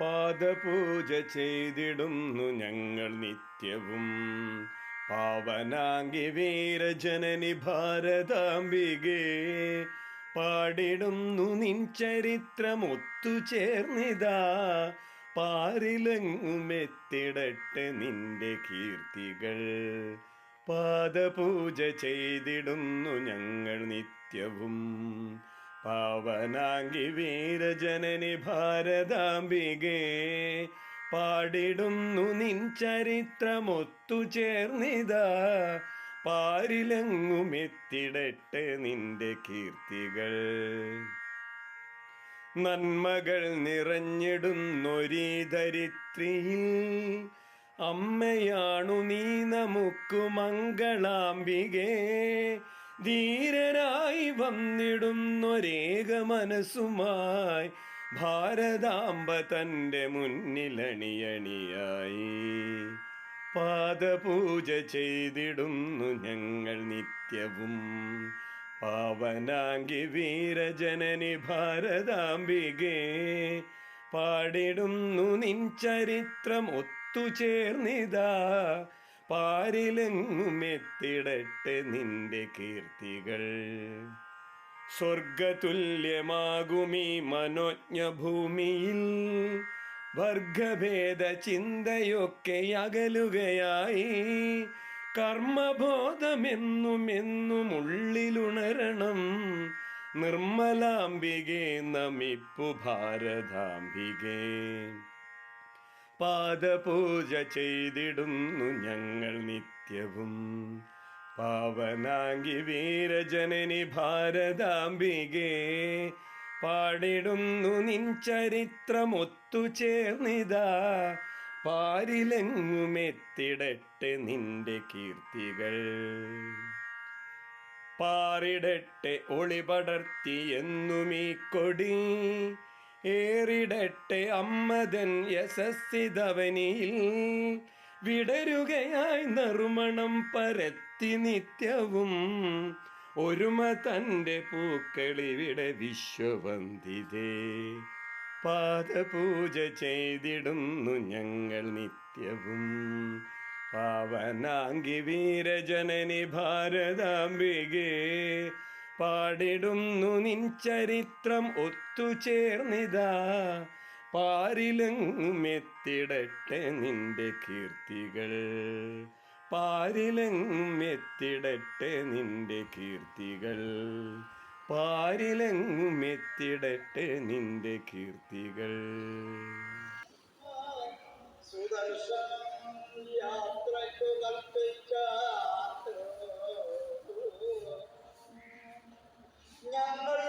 പാദപൂജ ചെയ്തിടുന്നു ഞങ്ങൾ നിത്യവും. പാവനാംഗി വീരജനനി ഭാരതാംബികേ പാടിടുന്നു നിൻ ചരിത്രം ഒത്തുചേർന്നിതാ പാരിലെങ്ങുമെത്തിടട്ടെ നിന്റെ കീർത്തികൾ. പാദപൂജ ചെയ്തിടുന്നു ഞങ്ങൾ നിത്യവും. പാവനാംഗി വീരജനനി ഭാരതാംബികേ പാടിടുന്നു നിൻ ചരിത്രമൊത്തു ചേർന്നിതാ. പാരിലെങ്ങുമെത്തിടട്ടെ നിന്റെ കീർത്തികൾ. നന്മകൾ നിറഞ്ഞിടുന്നൊരീ ധരിത്രിയിൽ അമ്മയാണു നീ നമുക്കു മംഗളാംബികേ. ധീരനായി വന്നിടുന്നൊരേക മനസ്സുമായി ഭാരതാംബ തന്റെ മുന്നിലണിയണിയായി. പാദപൂജ ചെയ്തിടുന്നു ഞങ്ങൾ നിത്യവും. പാവനാങ്കി വീരജനനി ഭാരതാംബികേ പാടിടുന്നു നിൻ ചരിത്രം ഒത്തുചേർന്നിതാ. പാരിലെങ്ങുമെത്തിടട്ടെ നിന്റെ കീർത്തികൾ. സ്വർഗതുല്യമാകുമീ മനോജ്ഞ ഭൂമിയിൽ വർഗഭേദ ചിന്തയൊക്കെ അകലുകയായി കർമ്മബോധമെന്നുമെന്നുമുള്ളിലുണരണം നിർമ്മലാംബികെ നമിപ്പു ഭാരതാംബികെ. പാദപൂജ ചെയ്തിടുന്നു ഞങ്ങൾ നിത്യവും പാവനാങ്കി വീരജനനി ഭാരതാംബികേ പാടിടുന്നു നിൻ ചരിത്രമൊത്തു ചേർന്നിതാ. പാരിലെങ്ങുമെത്തിടട്ടെ നിന്റെ കീർത്തികൾ. പാറിടട്ടെ ഒളിപടർത്തി എന്നും ഈ കൊടി. ഏറിടട്ടെ അമ്മതൻ യശസ്സിതവനിയിൽ. വിടരുകയായി നറുമണം പരത്തി നിത്യവും. ഒരുമ തന്റെ പൂക്കളിവിടെ വിശ്വവന്തിതേ. പാദപൂജ ചെയ്തിടുന്നു ഞങ്ങൾ നിത്യവും. പാവനാങ്കി വീരജനനി ഭാരതാംബികേ പാടിടുന്നു നിൻ ചരിത്രം ഒത്തുചേർന്നിതാ. പാരിലെങ്ങുമെത്തിടട്ടെ നിന്റെ കീർത്തികൾ. പാരിലെങ്ങുമെത്തിടട്ടെ നിന്റെ കീർത്തികൾ. പാരിലെങ്ങുമെത്തിടട്ടെ നിന്റെ കീർത്തികൾ. ഞങ്ങൾ